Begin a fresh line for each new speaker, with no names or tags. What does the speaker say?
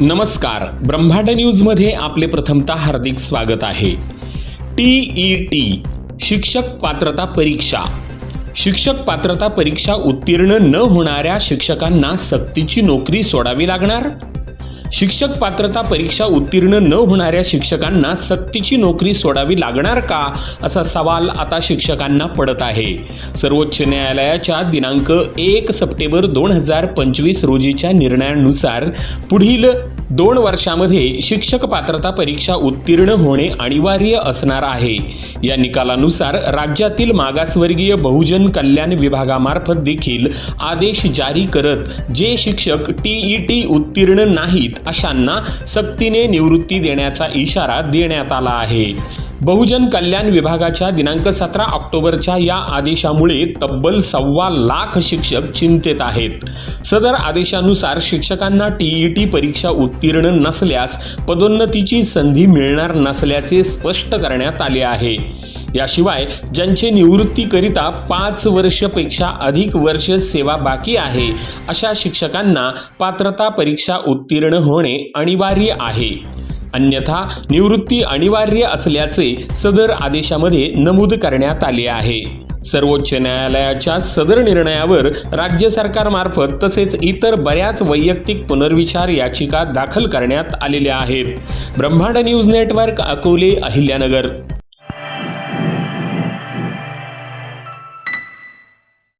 नमस्कार. ब्रह्मांड न्यूजमध्ये आपले प्रथमतः हार्दिक स्वागत आहे. टी ई टी शिक्षक पात्रता परीक्षा. शिक्षक पात्रता परीक्षा उत्तीर्ण न होणाऱ्या शिक्षकांना सक्तीची नोकरी सोडावी लागणार? शिक्षक पात्रता परीक्षा उत्तीर्ण न होणाऱ्या शिक्षकांना सक्तीची नोकरी सोडावी लागणार का? असा सवाल आता शिक्षकांना पडत आहे. सर्वोच्च न्यायालयाच्या दिनांक एक सप्टेंबर दोन हजार पंचवीस रोजीच्या निर्णयानुसार पुढील दोन वर्षामध्ये शिक्षक पात्रता परीक्षा उत्तीर्ण होणे अनिवार्य असणार आहे. या निकालानुसार राज्यातील मागासवर्गीय बहुजन कल्याण विभागामार्फत देखील आदेश जारी करत जे शिक्षक टीईटी टी उत्तीर्ण नाहीत अशांना सक्तीने निवृत्ती देण्याचा इशारा देण्यात आला आहे. बहुजन कल्याण विभागाच्या दिनांक सतरा ऑक्टोबरच्या या आदेशामुळे तब्बल सव्वा लाख शिक्षक चिंतेत आहेत. सदर आदेशानुसार शिक्षकांना टीईटी परीक्षा उत्तीर्ण नसल्यास पदोन्नतीची संधी मिळणार नसल्याचे स्पष्ट करण्यात आले आहे. याशिवाय ज्यांचे निवृत्तीकरिता पाच वर्षपेक्षा अधिक वर्ष सेवा बाकी आहे अशा शिक्षकांना पात्रता परीक्षा उत्तीर्ण होणे अनिवार्य आहे. अन्यथा निवृत्ती अनिवार्य असल्याचे सदर आदेशामध्ये नमूद करण्यात आले आहे. सर्वोच्च न्यायालयाच्या सदर निर्णयावर राज्य सरकारमार्फत तसेच इतर बऱ्याच वैयक्तिक पुनर्विचार याचिका दाखल करण्यात आलेल्या आहेत. ब्रह्मांड न्यूज नेटवर्क अकोले अहिल्यानगर.